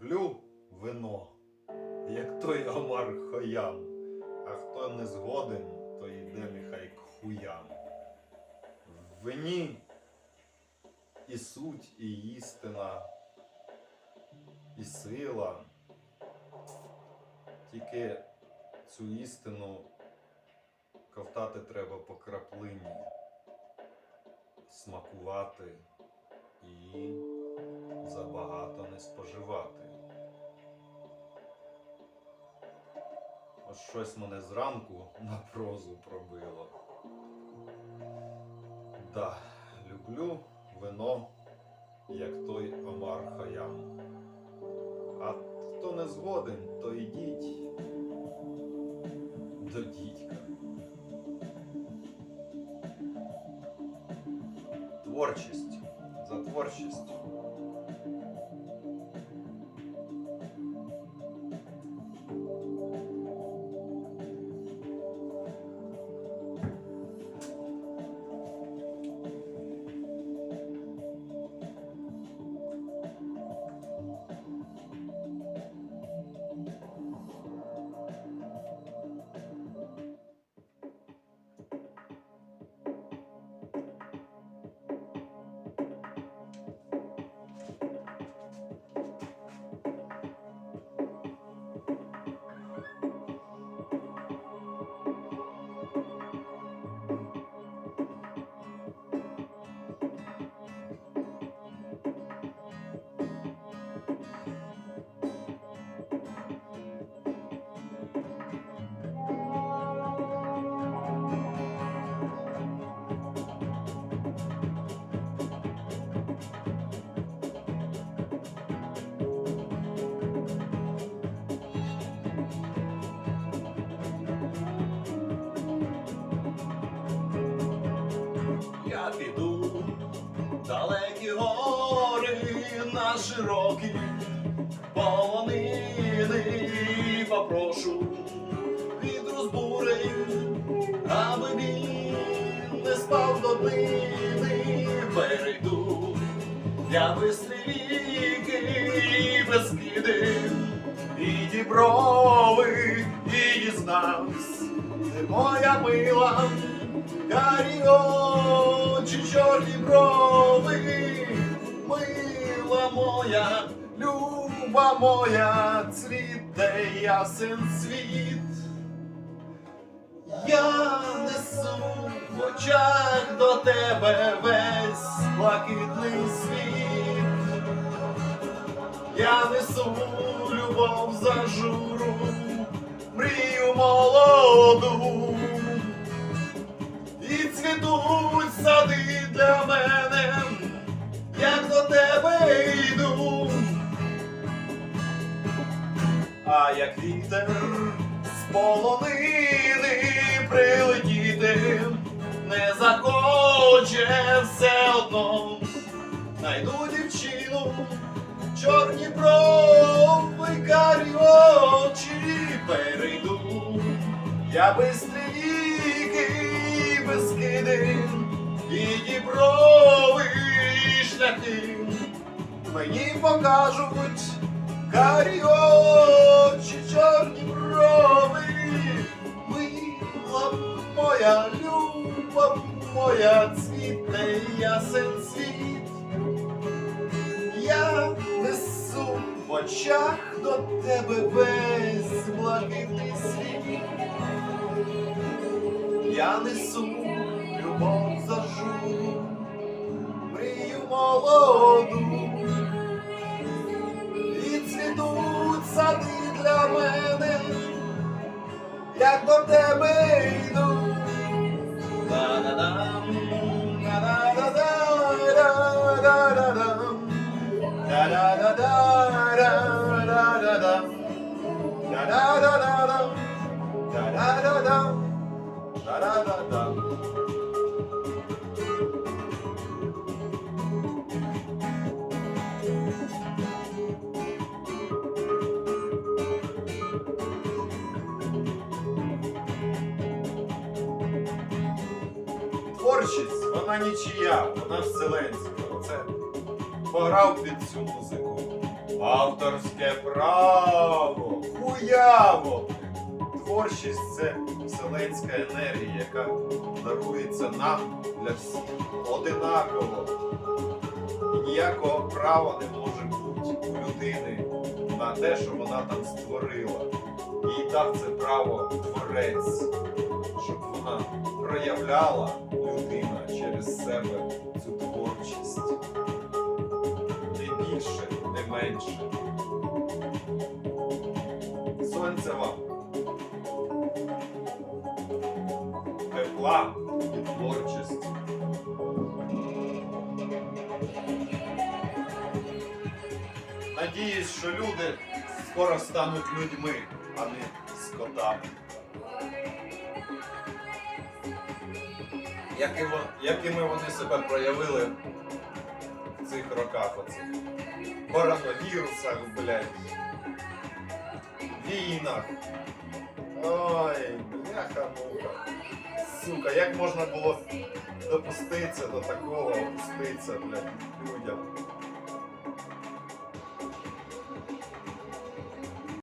Люблю вино, як той Омар Хоям. А хто не згоден, то йде нехай к хуям. В вині і суть, і істина, і сила. Тільки цю істину ковтати треба по краплині, смакувати і забагато не споживати. Щось мене зранку на прозу пробило. Да, люблю вино, як той Омар Хаям. А хто не згоден, то йдіть до дідька. Творчість за творчість. Піду далекі гори на широкі полонини попрошу. Вітру з аби він не спав до днини, перейду. Я бистрі без скиди і діброви, і дізнавсь, моя мила. Карі моя, люба моя, цвіте ясен світ. Я несу в очах до тебе весь блакитний світ. Я несу любов за журу, мрію молоду. Вітер з прилетіти, не захоче все одно, найду дівчину, чорні брови, карі очі перейду. Я бистрійки без скиди, і діброви шляхи. Мені покажуть карі чорні брови, мила моя, люба моя, цвіте ясен світ. Я несу в очах до тебе весь блакитний світ. Я несу любов зажу, мрію молоду, як до тебе йду. Да-да-дам, да-да-да-да-да-да-да-дам. Да-да-да-да-да-да-да-дам. Да-да-да-да-дам. Да-да-да-дам. Да-да-да-дам. Творчість, вона нічия, вона вселенська. Оце пограв під цю музику. Авторське право, хуяво. Творчість це вселенська енергія, яка дарується нам для всіх одинаково. І ніякого права не може бути у людини на те, що вона там створила. Їй дав це право творець, щоб вона проявляла людина через себе цю творчість. Не більше, не менше. Сонце вам. Тепла і творчості. Надіюсь, що люди скоро стануть людьми, а не скотами. Як і вон- Якими вони себе проявили в цих роках оцих коронавірусах, блядь, війнах. Ой, бляха-муха. Сука, як можна було допуститися до такого, опуститися, блядь, людям.